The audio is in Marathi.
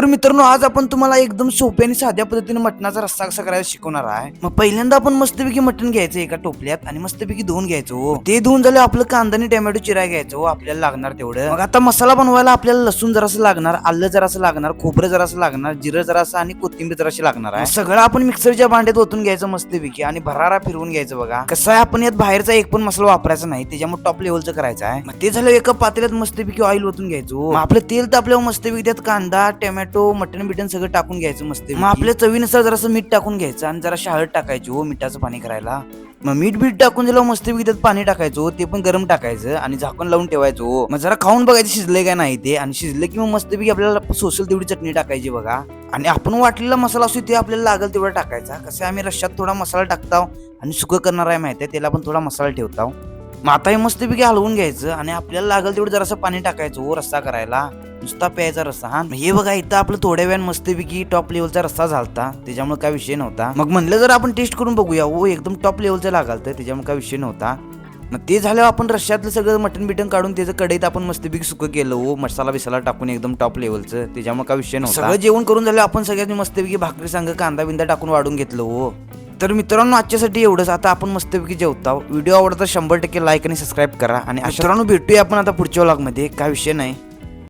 तर मित्रांनो आज आपण तुम्हाला एकदम सोप्या आणि साध्या पद्धतीने मटणाचा रस्सा कसा करायला शिकवणार आहे. मग पहिल्यांदा आपण मस्तपैकी मटण घ्यायचं एका टोपल्यात आणि मस्तपैकी धुवून घ्यायचो हो. ते धुवून झाले आपलं कांदा आणि टोमॅटो चिराय घ्यायचो हो, आपल्याला लागणार तेवढं. मग आता मसाला बनवायला आपल्याला लसूण जरासं लागणार आलं जरासं लागणार खोबरं जरासं लागणार जिरं जरासं आणि कोथिंबीर जराशी लागणार आहे. सगळं आपण मिक्सरच्या भांड्यात ओतून घ्यायचं मस्तपैकी आणि भरारा फिरवून घ्यायचं बघा. कसं आहे आपण यात बाहेरचा एक पण मसाला वापरायचा नाही त्याच्यामुळे टॉप लेवलचं करायचं आहे. मग ते झालं एका पातेल्यात मस्तपैकी ऑइल ओतून घ्यायचो हो. आपलं तेल तापल्यावर मस्तपैकी त्यात कांदा टोमॅटो मटन बिटन सगळं टाकून घ्यायचं मस्त मग आपल्या चवीनुसार जरासं मीठ टाकून घ्यायचं आणि जरा हळद टाकायची हो मिठाचं पाणी करायला. मग मीठ बीठ टाकून दिलं मस्तपैकी त्यात पाणी टाकायचं हो. ते पण गरम टाकायचं आणि झाकण लावून ठेवायचं हो. मग जरा खाऊन बघायचं शिजले काय नाही ते आणि शिजले की मग मस्तपैकी आपल्याला सोसल तेवढी चटणी टाकायची बघा. आणि आपण वाटलेला मसाला असतो ते आपल्याला लागेल तेवढा टाकायचा. कसं आम्ही रश्यात थोडा मसाला टाकताव आणि सुकं करणार आहे माहिती आहे त्याला पण थोडा मसाला ठेवताव मग आता हे मस्तपैकी हलवून घ्यायचं आणि आपल्याला लागेल तेवढं जरासं पाणी टाकायचं हो रस्सा करायला. नुसता प्यायचा रस्सा हा? हे बघा इथं आपलं थोड्या वेळ मस्तपैकी टॉप लेवलचा रस्सा झालता. त्याच्यामुळे काय विषय नव्हता. मग म्हणलं जर आपण टेस्ट करून बघूया. हो एकदम टॉप लेवलचा लागालतं त्याच्यामुळे काय विषय नव्हता. मग ते झाल्यावर आपण रश्यातलं सगळं मटन बिटन काढून त्याचं कढईत आपण मस्तपैकी सुकं केलं. हो मसाला बिसाला टाकून एकदम टॉप लेवलचं त्याच्यामुळे काय विषय नव्हता. सगळं जेवण करून झालं आपण सगळ्यांनी मस्तपैकी भाकरी सांग कांदा बिंदा टाकून वाढून घेतलं हो तर मित्रांनो आजच्यासाठी एवढंच. आता आपण मस्तपैकी जेवता व्हिडिओ आवडता शंभर टक्के लाईक आणि सबस्क्राईब करा. आणि मित्रांनो भेटूया आपण आता पुढच्या व्लॉगमध्ये काय विषय नाही.